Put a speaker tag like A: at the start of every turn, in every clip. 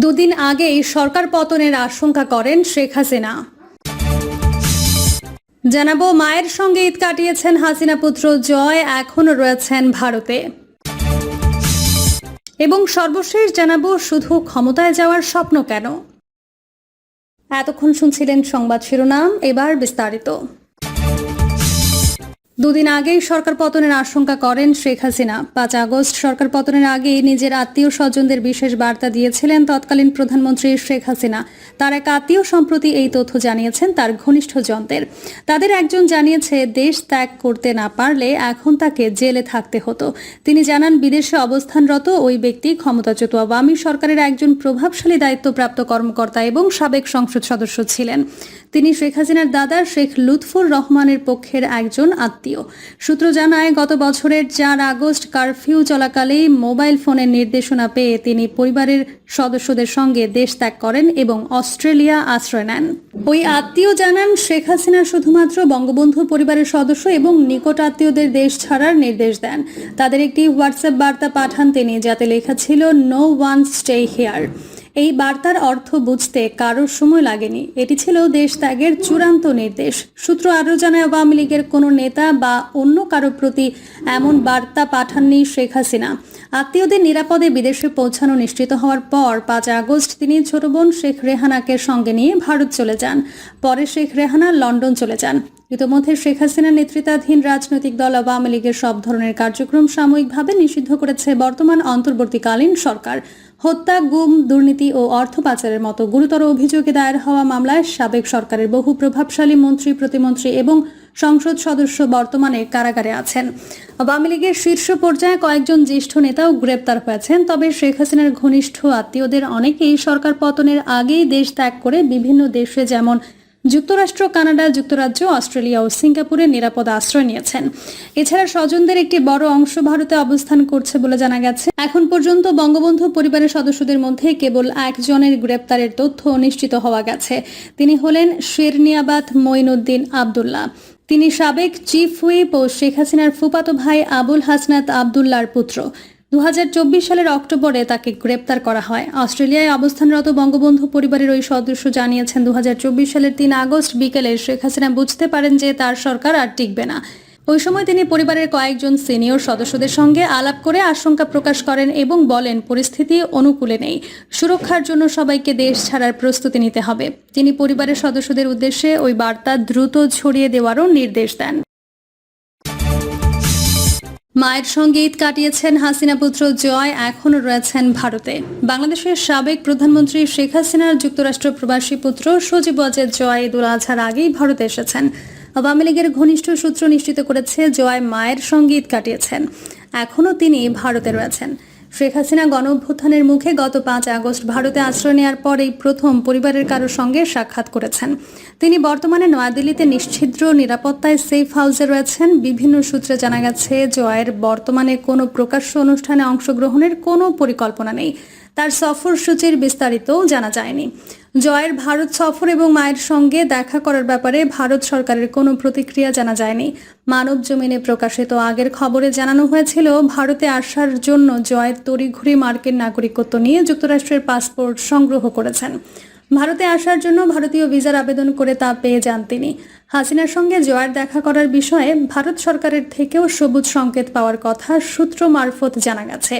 A: দুদিন আগেই সরকার পতনের আশঙ্কা করেন শেখ হাসিনা। জানাব, মায়ের সঙ্গে ঈদ কাটিয়েছেন হাসিনা পুত্র জয় এখনও রয়েছেন ভারতে। এবং সর্বশেষ জানাব, শুধু ক্ষমতায় যাওয়ার স্বপ্ন কেন? এতক্ষণ শুনছিলেন সংবাদ শিরোনাম, এবার বিস্তারিত। দুদিন আগেই সরকার পতনের আশঙ্কা করেন শেখ হাসিনা। পাঁচ আগস্ট সরকার পতনের আগেই নিজের আত্মীয় স্বজনদের বিশেষ বার্তা দিয়েছিলেন তৎকালীন প্রধানমন্ত্রী শেখ হাসিনা। তার এক আত্মীয় সম্প্রতি এই তথ্য জানিয়েছেন তার ঘনিষ্ঠ জনদের। তাদের একজন জানিয়েছে, দেশ ত্যাগ করতে না পারলে এখন তাকে জেলে থাকতে হতো। তিনি জানান, বিদেশে অবস্থানরত ওই ব্যক্তি ক্ষমতাচ্যুত। আওয়ামী সরকারের একজন প্রভাবশালী দায়িত্বপ্রাপ্ত কর্মকর্তা এবং সাবেক সংসদ সদস্য ছিলেন। তিনি শেখ হাসিনার দাদা শেখ লুৎফুর রহমানের পক্ষের একজন আত্মীয়। সূত্র জানায়, গত বছরের চার আগস্ট কারফিউ চলাকালেই মোবাইল ফোনের নির্দেশনা পেয়ে তিনি পরিবারের সদস্যদের সঙ্গে দেশ ত্যাগ করেন এবং অস্ট্রেলিয়া আশ্রয় নেন। ওই আত্মীয় জানান, শেখ হাসিনা শুধুমাত্র বঙ্গবন্ধু পরিবারের সদস্য এবং নিকট আত্মীয়দের দেশ ছাড়ার নির্দেশ দেন। তাদের একটি হোয়াটসঅ্যাপ বার্তা পাঠান তিনি, যাতে লেখা ছিল নো ওয়ান স্টে হেয়ার এই বার্তার অর্থ বুঝতে কারোর সময় লাগেনি। এটি ছিল দেশ ত্যাগের চূড়ান্ত নির্দেশ। সূত্র আরও জানায়, আওয়ামী লীগের কোনো নেতা বা অন্য কারও প্রতি এমন বার্তা পাঠাননি শেখ হাসিনা। আত্মীয়দের নিরাপদে বিদেশে পৌঁছানো নিশ্চিত হওয়ার পর পাঁচ আগস্ট তিনি ছোট বোন শেখ রেহানাকে সঙ্গে নিয়ে ভারত চলে যান। পরে শেখ রেহানা লন্ডন চলে যান। ইতোমধ্যে শেখ হাসিনার নেতৃত্বাধীন রাজনৈতিক দল আওয়ামী লীগের সব ধরনের কার্যক্রম সাময়িকভাবে নিষিদ্ধ করেছে বর্তমান অন্তর্বর্তীকালীন সরকার। হত্যা, গুম, দুর্নীতি ও অর্থ পাচারের মতো গুরুতর অভিযোগে দায়ের হওয়া মামলায় সাবেক সরকারের বহু প্রভাবশালী মন্ত্রী, প্রতিমন্ত্রী এবং সংসদ সদস্য বর্তমানে কারাগারে আছেন। আওয়ামী লীগের শীর্ষ পর্যায়ে কয়েকজন জ্যেষ্ঠ নেতাও গ্রেপ্তার হয়েছেন, তবে শেখ হাসিনার ঘনিষ্ঠ আত্মীয়দের অনেকেই সরকার পতনের আগেই দেশ ত্যাগ করে বিভিন্ন দেশে যেমন যুক্তরাষ্ট্র, কানাডা, যুক্তরাজ্য, অস্ট্রেলিয়া ও সিঙ্গাপুরে নিরাপদ আশ্রয় নিয়েছেন। এছাড়া স্বজনদের একটি বড় অংশ ভারতে অবস্থান করছে বলে জানা গেছে। এখন পর্যন্ত বঙ্গবন্ধু পরিবারের সদস্যদের মধ্যে কেবল একজনের গ্রেপ্তারের তথ্য নিশ্চিত হওয়া গেছে। তিনি হলেন শেরনিয়াবাদ মঈনুদ্দিন আবদুল্লাহ। তিনি সাবেক চিফ হুইপ ও শেখ হাসিনার ফুপাতো ভাই আবুল হাসনাত আবদুল্লার পুত্র। দু হাজার চব্বিশ সালের অক্টোবরে তাকে গ্রেপ্তার করা হয়। অস্ট্রেলিয়ায় অবস্থানরত বঙ্গবন্ধু পরিবারের ওই সদস্য জানিয়েছেন দু হাজার চব্বিশ সালের তিন আগস্ট বিকেলে শেখ হাসিনা বুঝতে পারেন যে তার সরকার আর টিকবে না। ওই সময় তিনি পরিবারের কয়েকজন সিনিয়র সদস্যদের সঙ্গে আলাপ করে আশঙ্কা প্রকাশ করেন এবং বলেন, পরিস্থিতি অনুকূলে নেই। সুরক্ষার জন্য সবাইকে দেশ ছাড়ার প্রস্তুতি নিতে হবে। তিনি পরিবারের সদস্যদের উদ্দেশ্যে ওই বার্তা দ্রুত ছড়িয়ে দেওয়ারও নির্দেশ দেন। মায়ের সঙ্গে ঈদ কাটিয়েছেন হাসিনা পুত্র জয়, এখনও রয়েছেন ভারতে। বাংলাদেশের সাবেক প্রধানমন্ত্রী শেখ হাসিনার যুক্তরাষ্ট্র প্রবাসী পুত্র সজীব ওয়াজেদ জয় ঈদুল আজহার আগেই ভারতে এসেছেন। আওয়ামী লীগের ঘনিষ্ঠ সূত্র নিশ্চিত করেছে, জয় মায়ের সঙ্গে ঈদ কাটিয়েছেন। এখনও তিনি ভারতে রয়েছেন। শেখ হাসিনা গণঅভ্যুত্থানের মুখে গত পাঁচ আগস্ট ভারতে আশ্রয় নেওয়ার পরেই প্রথম পরিবারের কারোর সঙ্গে সাক্ষাৎ করেছেন। তিনি বর্তমানে নয়াদিল্লিতে নিশ্ছিদ্র নিরাপত্তায় সেফ হাউসে রয়েছেন। বিভিন্ন সূত্রে জানা গেছে, জয়ের বর্তমানে কোনো প্রকাশ্য অনুষ্ঠানে অংশগ্রহণের কোনো পরিকল্পনা নেই। তার সফর সূচির বিস্তারিতও জানা যায়নি। জয়ের ভারত সফর এবং মায়ের সঙ্গে দেখা করার ব্যাপারে ভারত সরকারের কোনো প্রতিক্রিয়া জানা যায়নি। মানব জমিনে প্রকাশিত আগের খবরে জানানো হয়েছিল, ভারতে আসার জন্য জয়ের তড়িঘড়ি মার্কিন নাগরিকত্ব নিয়ে যুক্তরাষ্ট্রের পাসপোর্ট সংগ্রহ করেছেন। ভারতে আসার জন্য ভারতীয় ভিসার আবেদন করে তা পেয়ে যান তিনি। হাসিনার সঙ্গে জয়ের দেখা করার বিষয়ে ভারত সরকারের থেকেও সবুজ সংকেত পাওয়ার কথা সূত্র মারফত জানা গেছে।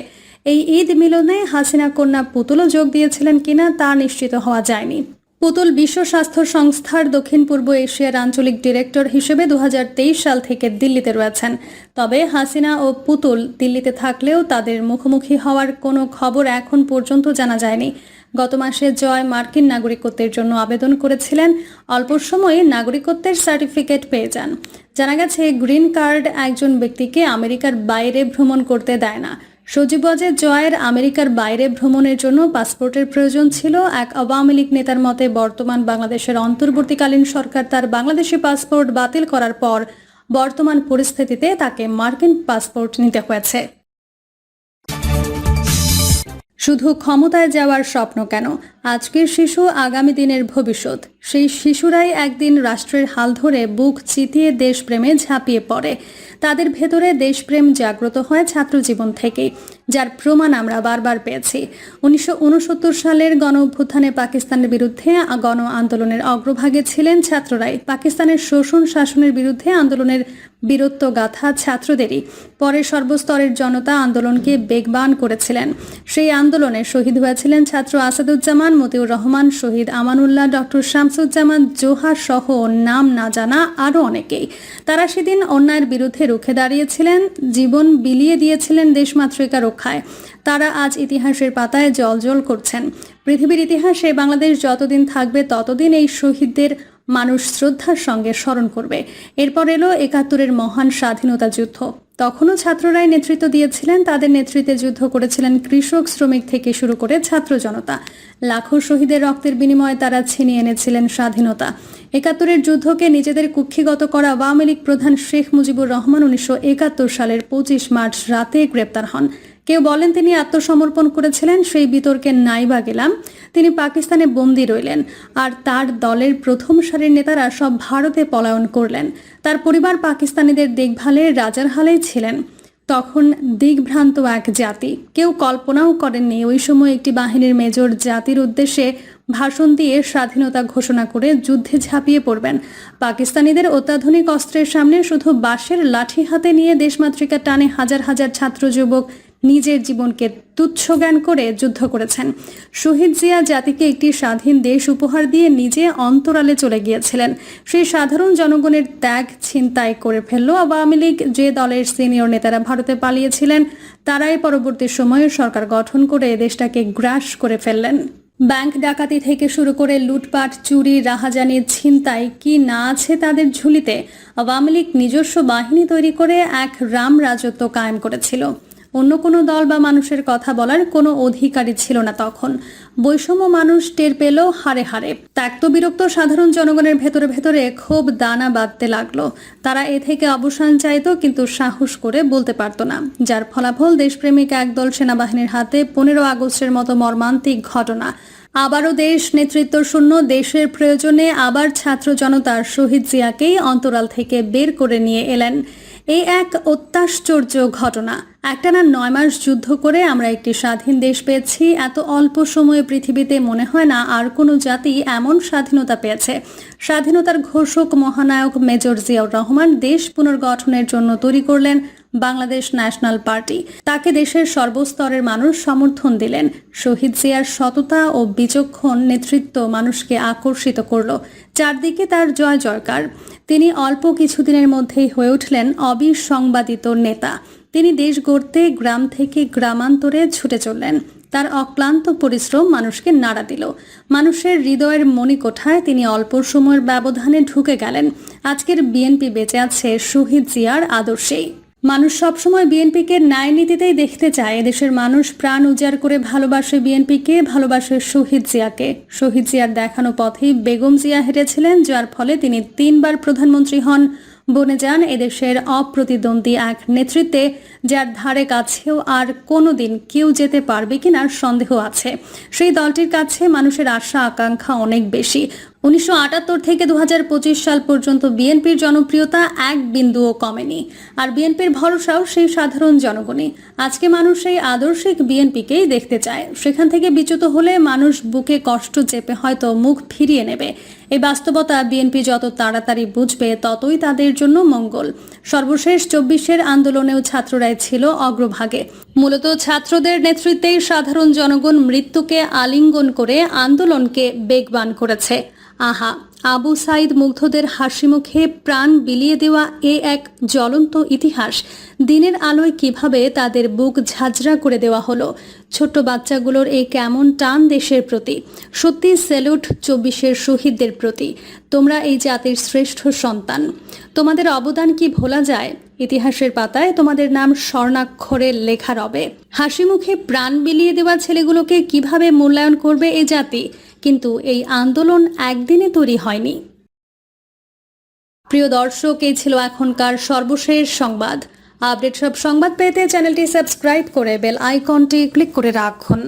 A: এই ঈদ মিলনে হাসিনা কন্যা পুতুলও যোগ দিয়েছিলেন কিনা তা নিশ্চিত হওয়া যায়নি। পুতুল বিশ্ব স্বাস্থ্য সংস্থার দক্ষিণ পূর্ব এশিয়ার আঞ্চলিক ডিরেক্টর হিসেবে দু হাজার তেইশ সাল থেকে দিল্লিতে রয়েছেন। তবে হাসিনা ও পুতুল দিল্লিতে থাকলেও তাদের মুখোমুখি হওয়ার কোনো খবর এখন পর্যন্ত জানা যায়নি। গত মাসে জয় মার্কিন নাগরিকত্বের জন্য আবেদন করেছিলেন। অল্প সময়ে নাগরিকত্বের সার্টিফিকেট পেয়ে যান। জানা গেছে, গ্রিন কার্ড একজন ব্যক্তিকে আমেরিকার বাইরে ভ্রমণ করতে দেয় না। সজীব ওয়াজেদ জয়ের আমেরিকার বাইরে ভ্রমণের জন্য পাসপোর্টের প্রয়োজন ছিল। এক আওয়ামী লীগ নেতার মতে, বর্তমান বাংলাদেশের অন্তর্বর্তীকালীন সরকার তার বাংলাদেশি পাসপোর্ট বাতিল করার পর বর্তমান পরিস্থিতিতে তাকে মার্কিন পাসপোর্ট নিতে হয়েছে। শুধু ক্ষমতায় যাওয়ার স্বপ্ন কেন? আজকের শিশু আগামী দিনের ভবিষ্যৎ। সেই শিশুরাই একদিন রাষ্ট্রের হাল ধরে বুক চিতিয়ে দেশপ্রেমে ঝাঁপিয়ে পড়ে। তাদের ভেতরে দেশপ্রেম জাগ্রত হয় ছাত্র জীবন থেকেই, যার প্রমাণ আমরা বারবার পেয়েছি। উনিশশো উনসত্তর সালের গণ অভ্যুত্থানে পাকিস্তানের বিরুদ্ধে গণ আন্দোলনের অগ্রভাগে ছিলেন ছাত্ররাই। পাকিস্তানের শোষণ শাসনের বিরুদ্ধে আন্দোলনের বীরত্ব গাথা ছাত্রদেরই। পরে সর্বস্তরের জনতা আন্দোলনকে বেগবান করেছিলেন। সেই আন্দোলনে শহীদ হয়েছিলেন ছাত্র আসাদুজ্জামান মতিউর রহমান, শহীদ আমানুল্লাহ, ডক্টর শামসুজ্জামান জোহা সহ নাম না জানা আরও অনেকেই। তারা সেদিন অন্যায়ের বিরুদ্ধে রুখে দাঁড়িয়েছিলেন, জীবন বিলিয়ে দিয়েছিলেন দেশমাতৃকা রক্ষায়। তারা আজ ইতিহাসের পাতায় জলজল করছেন। পৃথিবীর ইতিহাসে বাংলাদেশ যতদিন থাকবে, ততদিন এই শহীদদের মানুষ শ্রদ্ধার সঙ্গে স্মরণ করবে। এরপর এলো একাত্তরের মহান স্বাধীনতা যুদ্ধ। তখনও ছাত্ররাই নেতৃত্ব দিয়েছিলেন। তাদের নেতৃত্বে যুদ্ধ করেছিলেন কৃষক শ্রমিক থেকে শুরু করে ছাত্র জনতা। লাখো শহীদের রক্তের বিনিময়ে তারা ছিনিয়ে এনেছিলেন স্বাধীনতা। একাত্তরের যুদ্ধকে নিজেদের কুক্ষিগত করা আওয়ামী লীগ প্রধান শেখ মুজিবুর রহমান উনিশশো একাত্তর সালের পঁচিশ মার্চ রাতে গ্রেপ্তার হন। কেউ বলেন তিনি আত্মসমর্পণ করেছিলেন, সেই বিতর্কে নাই বা গেলাম। তিনি পাকিস্তানে বন্দী রইলেন আর তার দলের প্রথম সারির নেতারা সব ভারতে পলায়ন করলেন। তার পরিবার পাকিস্তানিদের দেখভালে রাজার হালেই ছিলেন। তখন দিগভ্রান্ত এক জাতি। কেউ কল্পনাও করেননি ওই সময় একটি বাহিনীর মেজর জাতির উদ্দেশ্যে ভাষণ দিয়ে স্বাধীনতা ঘোষণা করে যুদ্ধে ঝাঁপিয়ে পড়বেন। পাকিস্তানিদের অত্যাধুনিক অস্ত্রের সামনে শুধু বাঁশের লাঠি হাতে নিয়ে দেশমাতৃকা টানে হাজার হাজার ছাত্র যুবক নিজের জীবনকে তুচ্ছ জ্ঞান করে যুদ্ধ করেছেন। শহীদ জিয়া জাতিকে একটি স্বাধীন দেশ উপহার দিয়ে নিজে অন্তরালে চলে গিয়েছিলেন। সেই সাধারণ জনগণের ত্যাগ ছিনতাই করে ফেলল আওয়ামী লীগ। যে দলের সিনিয়র নেতারা ভারতে পালিয়েছিলেন, তারাই পরবর্তী সময়ে সরকার গঠন করে দেশটাকে গ্রাস করে ফেললেন। ব্যাংক ডাকাতি থেকে শুরু করে লুটপাট, চুরি, রাহাজানি, ছিনতাই, কি না আছে তাদের ঝুলিতে আওয়ামী লীগ নিজস্ব বাহিনী তৈরি করে এক রাম রাজত্ব কায়েম করেছিল। অন্য কোনো দল বা মানুষের কথা বলার কোনো অধিকারই ছিল না তখন। বৈষম্য মানুষ টের পেল হারে হারে। ত্যাক্ত বিরক্ত সাধারণ জনগণের ভেতরে ভেতরে ক্ষোভ দানা বাঁধতে লাগল। তারা এ থেকে অবসান চাইত কিন্তু সাহস করে বলতে পারতো না। যার ফলাফল দেশপ্রেমিক একদল সেনাবাহিনীর হাতে পনেরো আগস্টের মতো মর্মান্তিক ঘটনা। আবারও দেশ নেতৃত্ব শূন্য, দেশের প্রয়োজনে আবার ছাত্র জনতার শহীদ জিয়াকেই অন্তরাল থেকে বের করে নিয়ে এলেন। এই এক অত্যাশ্চর্য ঘটনা। একটানা নয় মাস যুদ্ধ করে আমরা একটি স্বাধীন দেশ পেয়েছি। এত অল্প সময়ে পৃথিবীতে মনে হয় না আর কোনো জাতি এমন স্বাধীনতা পেয়েছে। স্বাধীনতার ঘোষক মহানায়ক মেজর জিয়াউর রহমান দেশ পুনর্গঠনের জন্য তৈরি করলেন বাংলাদেশ ন্যাশনাল পার্টি। তাকে দেশের সর্বস্তরের মানুষ সমর্থন দিলেন। শহীদ জিয়ার সততা ও বিচক্ষণ নেতৃত্ব মানুষকে আকর্ষিত করল। চারদিকে তার জয় জয়কার। তিনি অল্প কিছুদিনের মধ্যেই হয়ে উঠলেন অবিসংবাদিত নেতা। তিনি দেশ গড়তে গ্রাম থেকে গ্রামান্তরে ছুটে চললেন। তার অক্লান্ত পরিশ্রম মানুষকে নাড়া দিল। মানুষের হৃদয়ের মণিকোঠায় তিনি অল্প সময়ের ব্যবধানে ঢুকে গেলেন। আজকের বিএনপি বেঁচে আছে শহীদ জিয়ার আদর্শেই। মানুষ সবসময় বিএনপিকে ন্যায় নীতিতেই দেখতে চায়। এদেশের মানুষ প্রাণ উজাড় করে ভালোবাসে বিএনপিকে, ভালোবাসে শহীদ জিয়াকে। শহীদ জিয়ার দেখানো পথেই বেগম জিয়া হেরেছিলেন যার ফলে তিনি তিনবার প্রধানমন্ত্রী হন। বনে যান এদেশের অপ্রতিদ্বন্দ্বী এক নেতৃত্বে, যার ধারে কাছেও আর কোনোদিন কেউ যেতে পারবে কিনা সন্দেহ আছে। সেই দলটির কাছে মানুষের আশা আকাঙ্ক্ষা অনেক বেশি। উনিশশো আটাত্তর থেকে দু হাজার পঁচিশ সাল পর্যন্ত বিএনপির জনপ্রিয়তা এক বিন্দুও কমেনি। আর বিএনপির ভরসাও সেই সাধারণ জনগণই। আজকে মানুষ সেই আদর্শিক বিএনপিকেই দেখতে চায়। সেখান থেকে বিচ্যুত হলে মানুষ বুকে কষ্ট চেপে হয়তো মুখ ফিরিয়ে নেবে। এই বাস্তবতা বিএনপি যত তাড়াতাড়ি বুঝবে, ততই তাদের জন্য মঙ্গল। সর্বশেষ চব্বিশের আন্দোলনেও ছাত্ররাই ছিল অগ্রভাগে। মূলত ছাত্রদের নেতৃত্বেই সাধারণ জনগণ মৃত্যুকে আলিঙ্গন করে আন্দোলনকে বেগবান করেছে। আহা, আবু সাইদ মুগ্ধদের হাসি মুখে প্রাণ বিলিয়ে দেওয়া এ এক জ্বলন্ত ইতিহাস। দিনের আলোয় কীভাবে তাদের বুক ঝাঁঝরা করে দেওয়া হলো? ছোট্ট বাচ্চাগুলোর এই কেমন টান দেশের প্রতি? সত্যি স্যালুট চব্বিশের শহীদদের প্রতি। তোমরা এই জাতির শ্রেষ্ঠ সন্তান। তোমাদের অবদান কি ভোলা যায়? ইতিহাসের পাতায় তোমাদের নাম স্বর্ণাক্ষরে লেখা রবে। হাসি মুখে প্রাণ বিলিয়ে দেওয়া ছেলেগুলোকে কীভাবে মূল্যায়ন করবে এ জাতি? কিন্তু এই আন্দোলন একদিনে তৈরি হয়নি। প্রিয় দর্শক, এই ছিল এখনকার সর্বশেষ সংবাদ। আপডেট সব সংবাদ পেতে চ্যানেলটি সাবস্ক্রাইব করে বেল আইকনটি ক্লিক করে রাখুন।